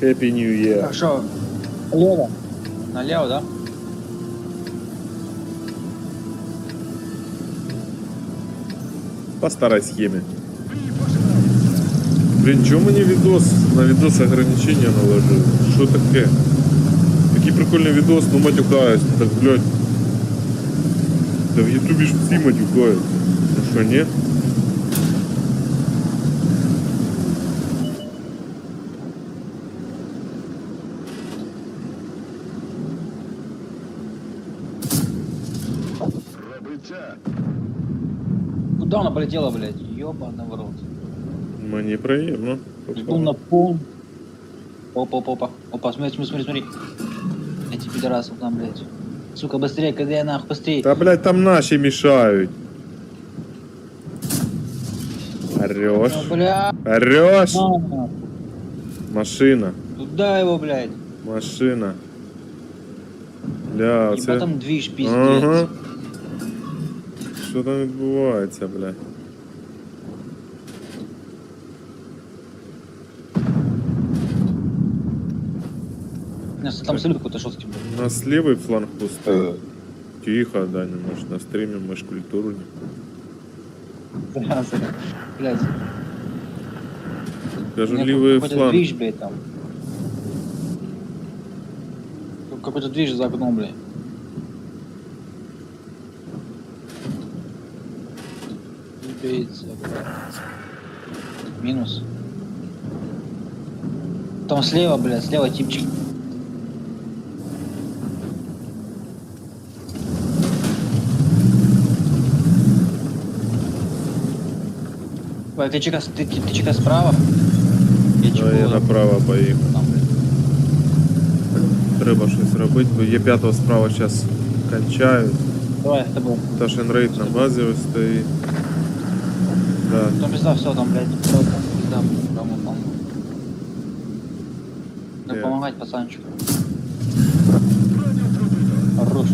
Happy New Year. Так, что? Налево? Налево, да? По старой схеме. Блин, чё мне видос, на видос ограничения наложил? Что такое? Такий прикольний видос, ну матюкаюсь. Так, блядь. Да в ютубе ж всі матюкають. Ну що, ні? Куда она полетела, блядь? Ёбаный в рот. Мені приємно. Жду на пол. Опа, опа, опа. Опа, смотри, смотри, смотри, смотри. Эти пидорасы там, блядь. Сука, быстрее, когда я нахуй, быстрее. Та, блядь, там наші мішають. Орёш. Ну, бля, Орёш. на, нахуй. Машина. Туда его, блядь. Машина. Бля, Ебать це... там движ, пиздец. Ага. Що там відбувається, нас там салют какой-то жесткий, блядь. У нас левый фланг пустой. Тихо, Даня, мы ж на стриме, мы ж культуру не... Блядь. Блядь. Даже левый какой-то фланг. движ, блядь, там. Какой-то движ за окном, блядь. Убийца, блядь. Минус. Там слева, блядь, слева типчик. Ой, ты чека, ты, ты, ты чека справа? Я Да, чеку я направо поїхав. там, блядь. Треба щось робити, бо є п'ятого справа зараз кончають. Давай, с тобой. Ташин рейд на базі ось стоїть. Да. Там пизда, все там, блядь. Всё там, пизда, кому там. Надо Я- помогать пацанчику. Хорош.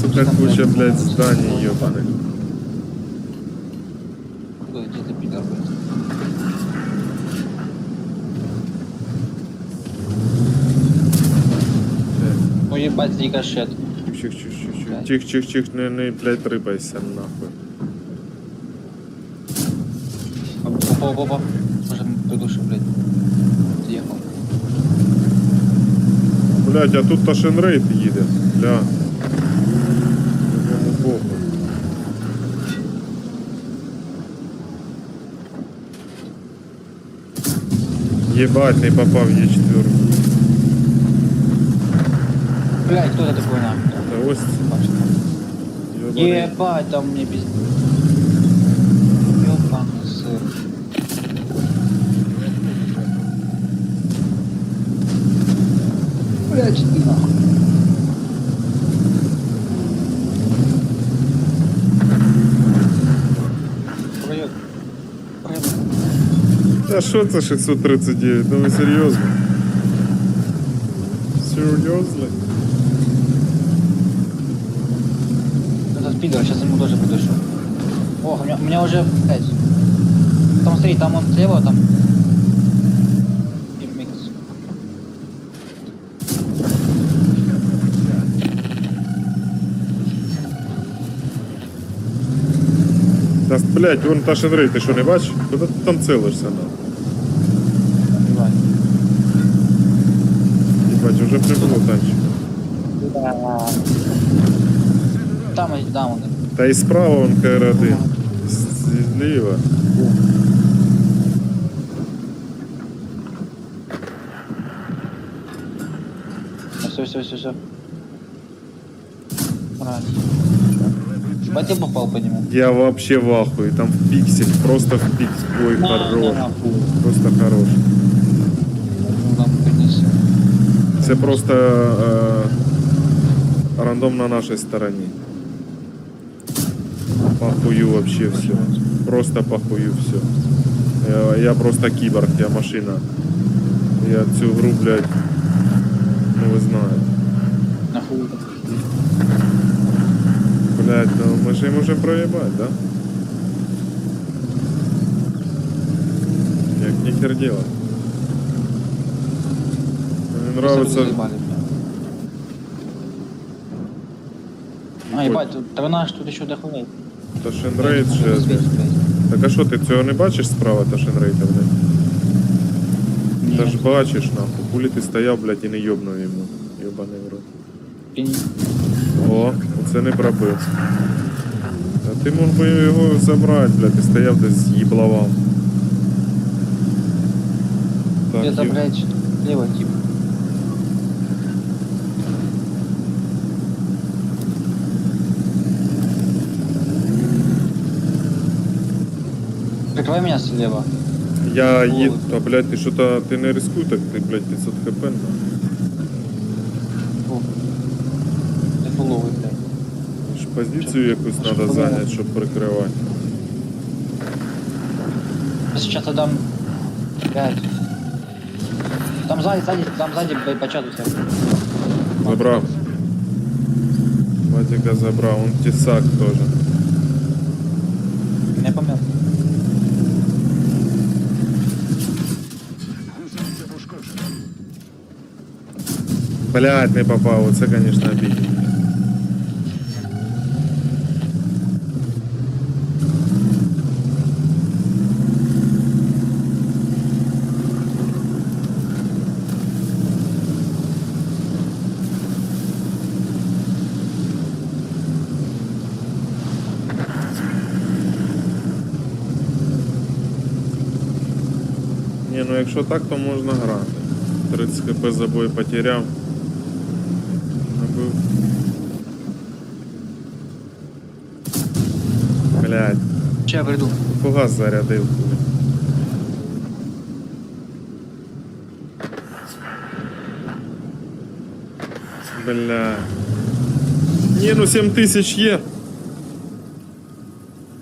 Сука, куча, блядь, ну, зданий, ну, ёбаных. Ой, где ты, пидор, блядь? Ну ебать, рикошет. Чих, чих, чих, чих, чих, чих, чих, не, не, блядь, рипайся нахуй. Опа, опа, опа. Может, придушим, блядь. Съехал. Блядь, а тут Ташин рейд їде. Бля. Якому похуй. Ебать, не попав є четвертый. Блядь, кто это такой нахуй? Та ось. Ебать, там мне пиздец. Ёбаный сыр. Нахуй. Проеб. Проеб. Та що це 639? Ну ви серйозно? Серйозно? Этот пидор, сейчас ему тоже придушу. О, у меня, у меня уже, блядь. Там смотри, там он слева, там. Та, блядь, вон Ташин рейд, ти що не бачиш? Куди ти там целишся на? Давай. Ебать, уже прибуло танчик. Там эти дауны. Та і справа вон КР-1. З- Зліва. Все, все, все, все. Правильно. Ебать, я попал по нему. Я вообще в ахуе. Там в пиксель, просто в пиксель. Ой, На, хорош. на, фу. Просто хорош. Ну, там принеси. Це просто е, рандом на нашій стороні. Похую вообще все. Просто похую все. Я, я просто киборг, я машина. Я цю гру, блядь, ну ви знаєте. Блядь, ну мы же им можем проебать, да? Як ні нихер делать. Мне Просто нравится... заебали, бля. А, ебать, тут трона ж тут еще дохуя. Ташенрейд Блядь, ще. світ, блядь. Так а що ти цього не бачиш справа Ташенрейда, блядь? Ні, Та ж бачиш, нахуй. Кулі ти стояв, блядь, і не йобнув йому. Йобаний в рот. О, оце не пробив. А ти мог би його забрати, блядь, ти стояв десь з'їблавав. Так, Это, блядь, лево тип. Прикрывай меня слева. Я їду, а блядь, ти що-то, ти не рискуй так, ти, блядь, 500 хп. на. Позицію якусь треба зайняти, щоб прикривати. Я сейчас отдам 5. Там сзади, сзади, там сзади по чату всех. Забрав. Вадика забрав, он тесак теж. Я помню. Блядь, не попав, оце, конечно, обідно. Ні, ну якщо так, то можна грати. 30 хп за бой потеряв. Набив. Блядь, Че я приду? фугас зарядив. Бля. Не, ну 7 тысяч є.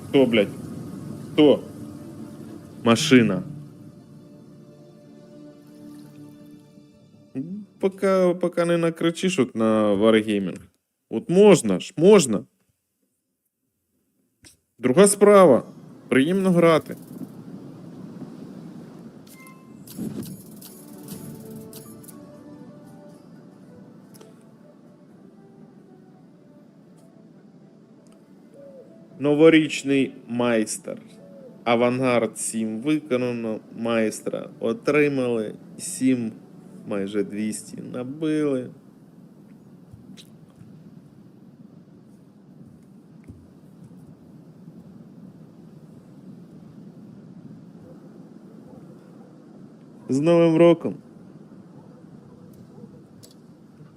Хто, блядь? Хто? Машина. Пока, пока не накричиш от на Wargaming. От можна ж, можна. Друга справа. Приємно грати. Новорічний майстер. Авангард 7 виконано. Майстра отримали. 7 майже 200 набили. З Новим роком!